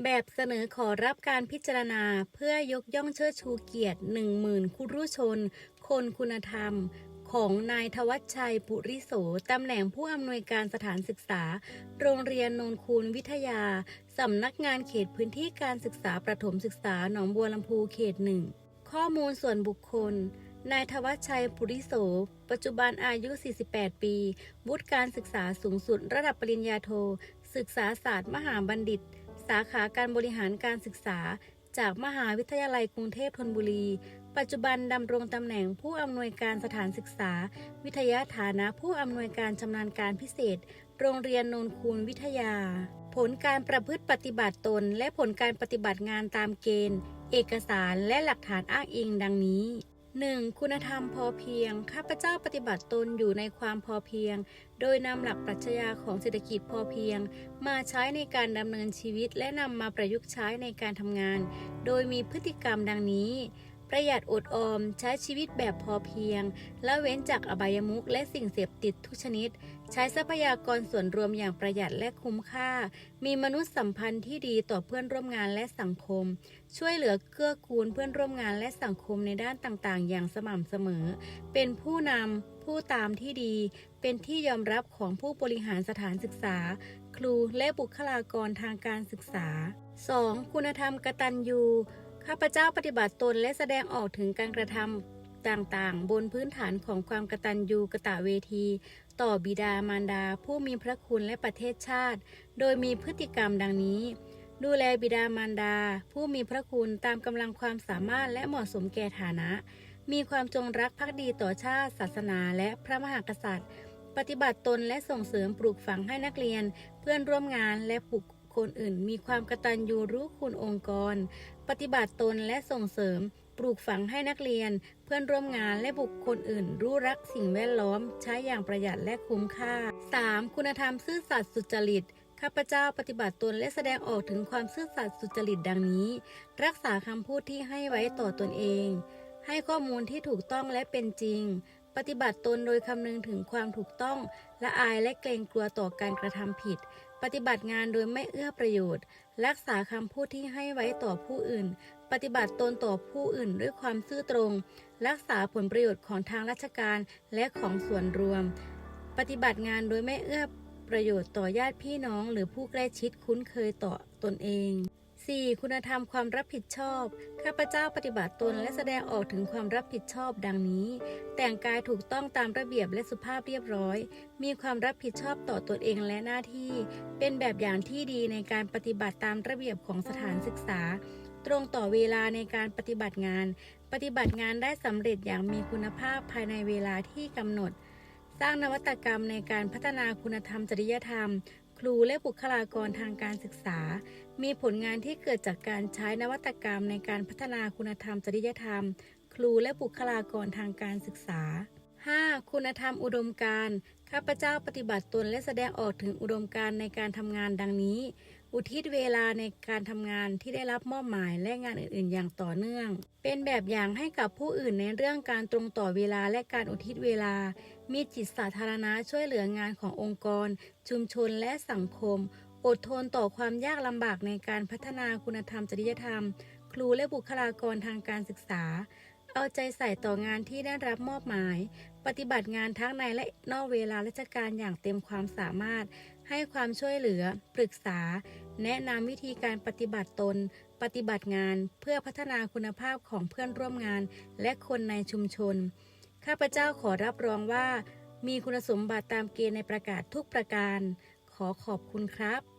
แบบเสนอขอรับการพิจารณาเพื่อยกย่องเชิดชูเกียรติ10,000คุรุชน คนคุณธรรม ของนายทวัชชัยปุริโสตำแหน่งผู้อำนวยการสถานศึกษา โรงเรียนนนคูนวิทยา สำนักงานเขตพื้นที่การศึกษาประถมศึกษาหนองบัวลำพูเขตหนึ่งข้อมูลส่วนบุคคล นายทวัชชัยปุริโส ปัจจุบันอายุ 48 ปี วุฒิการศึกษาสูงสุดระดับปริญญาโท ศึกษาศาสตร์มหาบัณฑิต สาขาการบริหารการศึกษา จากมหาวิทยาลัยกรุงเทพธนบุรี ปัจจุบันดำรงตำแหน่งผู้อำนวยการสถานศึกษา วิทยาฐานะผู้อำนวยการชำนาญการพิเศษ โรงเรียนโนนคูนวิทยา ผลการประพฤติปฏิบัติตน และผลการปฏิบัติงานตามเกณฑ์ เอกสารและหลักฐานอ้างอิงดังนี้ 1. คุณธรรมพอเพียง ข้าพเจ้าปฏิบัติตนอยู่ในความพอเพียง โดยนำหลักปรัชญาของเศรษฐกิจพอเพียง มาใช้ในการดำเนินชีวิตและนำมาประยุกต์ใช้ในการทำงาน โดยมีพฤติกรรมดังนี้ ประหยัดอดออม ใช้ชีวิตแบบพอเพียง ละเว้นจากอบายมุขและสิ่งเสพติดทุกชนิด ใช้ทรัพยากรส่วนรวมอย่างประหยัดและคุ้มค่า มีมนุษยสัมพันธ์ที่ดีต่อเพื่อนร่วมงานและสังคม ช่วยเหลือเกื้อกูลเพื่อนร่วมงานและสังคมในด้านต่างๆ อย่างสม่ำเสมอ เป็นผู้นำผู้ตามที่ดี เป็นที่ยอมรับของผู้บริหารสถานศึกษา ครูและบุคลากรทางการศึกษา 2. คุณธรรมกตัญญู ข้าพเจ้าปฏิบัติตนและแสดงออกถึงการกระทำต่างๆ บนพื้นฐานของความกตัญญูกะตะเวที ต่อบิดามารดา ผู้มีพระคุณและประเทศชาติ โดยมีพฤติกรรมดังนี้ ดูแลบิดามารดา ผู้มีพระคุณตามกำลังความสามารถและเหมาะสมแก่ฐานะ มีความจงรักภักดีต่อชาติ ศาสนา และพระมหากษัตริย์ ปฏิบัติตนและส่งเสริมปลูกฝังให้นักเรียน เพื่อนร่วมงานและบุค คลอื่น มีความกตัญญูรู้คุณองค์กร ปฏิบัติตนและส่งเสริม ปลูกฝังให้นักเรียน เพื่อนร่วมงานและบุคคลอื่น รู้รักสิ่งแวดล้อม ใช้อย่างประหยัดและคุ้มค่า 3. คุณธรรมซื่อสัตย์สุจริตข้าพเจ้าปฏิบัติตนและแสดงออกถึงความซื่อสัตย์สุจริตดังนี้ รักษาคำพูดที่ให้ไว้ต่อตนเอง ให้ข้อมูลที่ถูกต้องและเป็นจริง ปฏิบัติตนโดยคำนึงถึงความถูกต้องละอายและเกรงกลัวต่อการกระทำผิด ปฏิบัติงานโดยไม่เอื้อประโยชน์ รักษาคำพูดที่ให้ไว้ต่อผู้อื่น ปฏิบัติตนต่อผู้อื่นด้วยความซื่อตรง รักษาผลประโยชน์ของทางราชการและของส่วนรวม ปฏิบัติงานโดยไม่เอื้อประโยชน์ต่อญาติพี่น้อง หรือผู้ใกล้ชิดคุ้นเคยต่อตนเอง 4. คุณธรรมความรับผิดชอบ ข้าพเจ้าปฏิบัติตนและแสดงออกถึงความรับผิดชอบดังนี้ แต่งกายถูกต้องตามระเบียบและสุภาพเรียบร้อย มีความรับผิดชอบต่อตนเองและหน้าที่ เป็นแบบอย่างที่ดีในการปฏิบัติตามระเบียบของสถานศึกษา ตรงต่อเวลาในการปฏิบัติงาน ปฏิบัติงานได้สำเร็จอย่างมีคุณภาพภายในเวลาที่กำหนด สร้างนวัตกรรมในการพัฒนาคุณธรรมจริยธรรม ครูและบุคลากรทางการศึกษา มีผลงานที่เกิดจากการใช้นวัตกรรมในการพัฒนาคุณธรรมจริยธรรม ครูและบุคลากรทางการศึกษา 5. คุณธรรมอุดมการณ์ข้าพเจ้าปฏิบัติตนและแสดงออกถึงอุดมการณ์ในการทำงานดังนี้ อุทิศเวลาในการทำงานที่ได้รับมอบหมายและงานอื่น ๆ อย่างต่อเนื่อง เป็นแบบอย่างให้กับผู้อื่นในเรื่องการตรงต่อเวลาและการอุทิศเวลา มีจิตสาธารณะช่วยเหลืองานขององค์กร ชุมชนและสังคม อดทนต่อความยากลำบากในการพัฒนาคุณธรรมจริยธรรม ครูและบุคลากรทางการศึกษา เอาใจใส่ต่องานที่ได้รับมอบหมาย ปฏิบัติงานทั้งในและนอกเวลาราชการอย่างเต็มความสามารถ ให้ความช่วยเหลือ ปรึกษา แนะนำวิธีการปฏิบัติตน ปฏิบัติงานเพื่อพัฒนาคุณภาพของเพื่อนร่วมงาน และคนในชุมชน ข้าพเจ้าขอรับรองว่า มีคุณสมบัติตามเกณฑ์ในประกาศทุกประการ ขอขอบคุณครับ